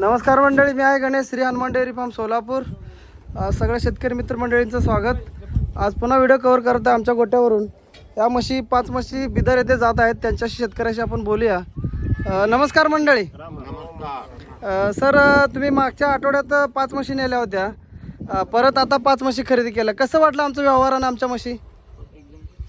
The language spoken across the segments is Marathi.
नमस्कार मंडळी मी आहे गणेश श्री हनुमान डेअरी फार्म सोलापूर. सगळ्या शेतकरी मित्रमंडळींचं स्वागत. आज पुन्हा व्हिडिओ कव्हर करत आहे आमच्या गोट्यावरून. या म्हशी पाच म्हशी बिदर येथे जात आहेत त्यांच्याशी शेतकऱ्याशी आपण बोलूया. नमस्कार मंडळी. सर तुम्ही मागच्या आठवड्यात पाच म्हशी नेल्या होत्या. परत आता पाच म्हशी खरेदी केल्या. कसं वाटलं आमचं व्यवहार आणि आमच्या म्हशी?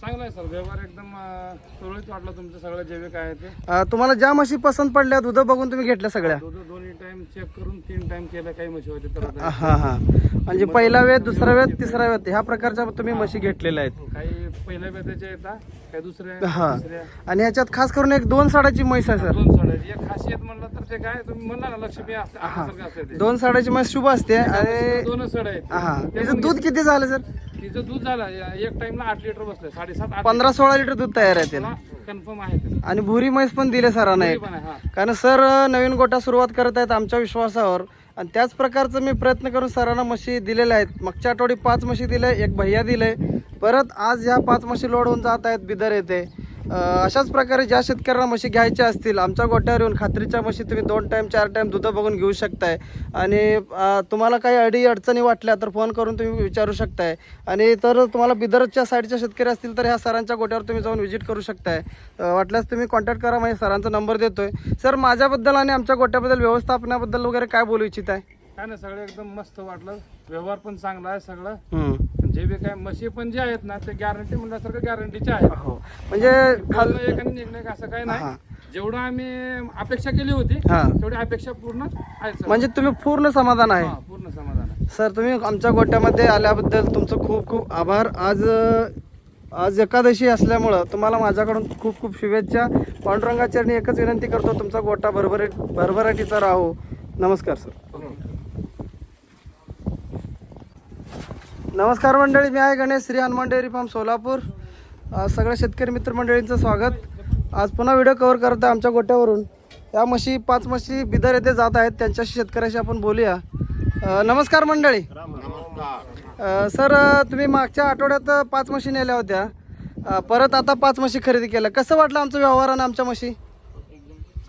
चांगला आहे सर व्यवहार एकदम अं, सुरळीत वाटला तुमचं सगळं जैविक आहे ते. अ, तुम्हाला ज्या म्हशी पसंत पडल्या दुधं बघून तुम्ही घेतल्या सगळ्या? दूध दोन्ही टाइम चेक करून तीन टाइम केलं काही म्हशी होते तर आता हां हां. म्हणजे पहिला वेळ दुसरा वेळ तिसरा वेळ ह्या प्रकारच्या तुम्ही म्हशी घेतलेल्या आहेत. काही पहिल्या बेताच्या येतात काही दुसऱ्या हा. तिसऱ्या. आणि ह्याच्यात खास करून एक दोन साडाची म्हैस आहे सर. दोन सोडायची एक खासियत म्हणलं तर ते काय तुम्ही म्हणला ना लक्ष्मी असते आपल्यासारखं असते ते. दोन साडाची म्हैस शुभ असते. आणि दोनच सड आहेत. हा. त्याचं दूध किती झालं सर? तिचं दूध झालं एक टाइमला आठ लिटर बसलं साडेसात आठ पंधरा सोळा लिटर दूध तयार आहे त्याला. कन्फर्म आहे आणि भुरी म्हैस पण दिले सरांना एक. पण आहे हा. कारण सर नवीन गोटा सुरुवात करत आहेत आमच्या विश्वासावर. आणि त्याच प्रकारचं मी प्रयत्न करून सरांना म्हशी दिलेल्या आहेत. मागच्या आठवडी पाच म्हशी दिले एक भैया दिले. परत आज ह्या पाच म्हशी लोड होऊन जात आहेत बिदर अं, अशाच प्रकारे ज्या शेतकऱ्यांना म्हशी घ्यायच्या असतील आमच्या गोट्यावर येऊन खात्रीच्या म्हशी तुम्ही दोन टाईम चार टाईम दुधं बघून घेऊ शकताय. आणि तुम्हाला काही अडी अडचणी वाटल्या तर फोन करून तुम्ही विचारू शकताय. आणि तर तुम्हाला बिदरच्या साईडच्या शेतकरी असतील तर ह्या सरांच्या गोट्यावर तुम्ही जाऊन व्हिजिट करू शकताय. वाटल्यास तुम्ही कॉन्टॅक्ट करा माझ्या सरांचा नंबर देतोय. सर माझ्याबद्दल आणि आमच्या गोट्याबद्दल व्यवस्थापनाबद्दल वगैरे काय बोलू इच्छित आहे काय नाही सगळं एकदम मस्त वाटलं. व्यवहार पण चांगला आहे सगळं. जे बी काय म्हशी पण जे आहेत ना ते गॅरंटी म्हणल्यासारखं गॅरंटीचे आहेत. हो म्हणजे खाल एक आणि निघणं एक असं काही हा. नाही जेवढं आम्ही अपेक्षा केली होती हा. तेवढी अपेक्षा पूर्ण आहे सर. म्हणजे तुम्ही पूर्ण समाधान आहे. हा, पूर्ण समाधान आहे. सर तुम्ही आमच्या गोट्यामध्ये आल्याबद्दल तुमचं खूप खूप आभार. आज अं, आज एकादशी असल्यामुळं तुम्हाला माझ्याकडून खूप खूप शुभेच्छा. पांडुरंगाचरणी एकच विनंती करतो तुमचा गोटा भरभरीत भरभराटीचा राहो. नमस्कार सर. नमस्कार मंडळी मी आहे गणेश श्री हनुमान डेअरी फार्म सोलापूर. सगळ्या शेतकरी मित्रमंडळींचं स्वागत. आज पुन्हा व्हिडिओ कव्हर करत आहे आमच्या गोट्यावरून. या म्हशी पाच म्हशी बिदर येथे जात आहेत. त्यांच्याशी शेतकऱ्याशी आपण बोलूया. नमस्कार मंडळी. सर तुम्ही मागच्या आठवड्यात पाच म्हशी नेल्या होत्या. परत आता पाच म्हशी खरेदी केल्या. कसं वाटलं आमचं व्यवहारानं आमच्या म्हशी?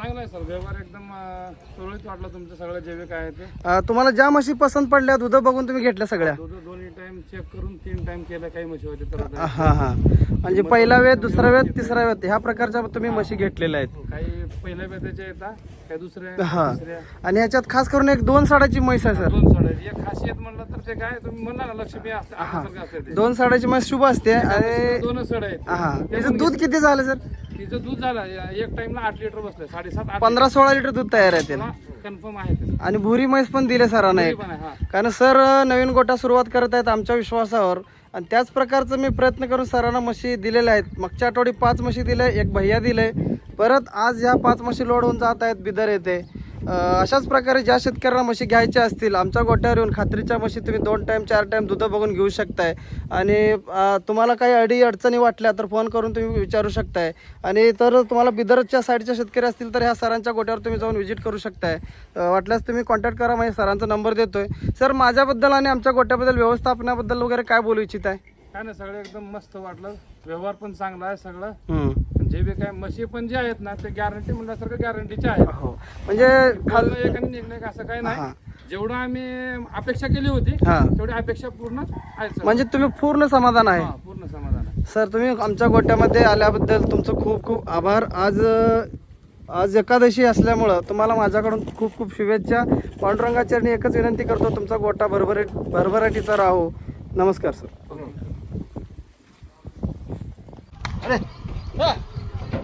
चांगला आहे सर. व्यवहार एकदम अं, सुरळीत वाटला तुमचं सगळं जैविक आहे ते. अ, तुम्हाला ज्या म्हशी पसंत पडल्या दुधं बघून तुम्ही घेतल्या सगळ्या? दूध दोन्ही टाइम चेक करून तीन टाइम केलं काही म्हशी होते तर आता. हां हां. म्हणजे पहिला वेळ दुसरा वेळ तिसरा वेळ ह्या प्रकारच्या तुम्ही म्हशी घेतलेल्या आहेत. काही पहिल्या बेताच्या येतात काही दुसऱ्या हा. तिसऱ्या. आणि ह्याच्यात खास करून एक दोन साडाची म्हैस आहे सर. दोन सोडायची. एक खासियत म्हणलं तर ते काय तुम्ही म्हणला ना लक्ष्मी असते ते. दोन साडाची म्हैस शुभ असते. आणि दोनच सड आहेत. हा. त्याचं दूध किती झालं सर? तिचं दूध झालं एक टाइमला आठ लिटर बसलं साडेसात आठ पंधरा सोळा लिटर दूध तयार आहे त्याला कन्फर्म आहे ते. आणि भुरी म्हैस पण दिले सरांना एक पण आहे हा. कारण सर नवीन गोटा सुरुवात करत आहेत आमच्या विश्वासावर. आणि त्याच प्रकारचं मी प्रयत्न करून सरांना म्हशी दिलेल्या आहेत. मागच्या आठवडी पाच म्हशी दिले एक भैया दिले. परत आज ह्या पाच म्हशी लोड होऊन जात आहेत बिदर अं, अशाच प्रकारे ज्या शेतकऱ्यांना म्हशी घ्यायच्या असतील आमच्या गोट्यावर येऊन खात्रीच्या म्हशी तुम्ही दोन टाईम चार टाईम दुधं बघून घेऊ शकताय. आणि तुम्हाला काही अडी अडचणी वाटल्या तर फोन करून तुम्ही विचारू शकताय. आणि तर तुम्हाला बिदरच्या साईडच्या शेतकरी असतील तर ह्या सरांच्या गोट्यावर तुम्ही जाऊन व्हिजिट करू शकताय. वाटल्यास तुम्ही कॉन्टॅक्ट करा माझ्या सरांचा नंबर देतोय. सर माझ्याबद्दल आणि आमच्या गोट्याबद्दल व्यवस्थापनाबद्दल वगैरे काय बोलू इच्छित आहे काय नाही सगळं एकदम मस्त वाटलं. व्यवहार पण चांगला आहे सगळं. जे बी काय म्हशी पण जे आहेत ना ते गॅरंटी म्हणल्यासारखं गॅरंटीचे आहेत. हो. म्हणजे खाल खाल्लं एक आणि निघणं एक असं काही हा. नाही जेवढं आम्ही अपेक्षा केली होती हा. तेवढी अपेक्षा पूर्ण आहे सर. म्हणजे तुम्ही पूर्ण समाधान आहे. हा, पूर्ण समाधान आहे. सर तुम्ही आमच्या गोट्यामध्ये आल्याबद्दल तुमचं खूप खूप आभार. आज अ, आज एकादशी असल्यामुळं तुम्हाला माझ्याकडून खूप खूप शुभेच्छा. पांडुरंगाचरणी एकच विनंती करतो तुमचा गोटा भरभरीत भरभराटीचा राहो. नमस्कार सर.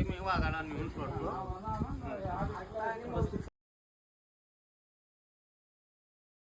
मी वाघाला नेऊन सोडतो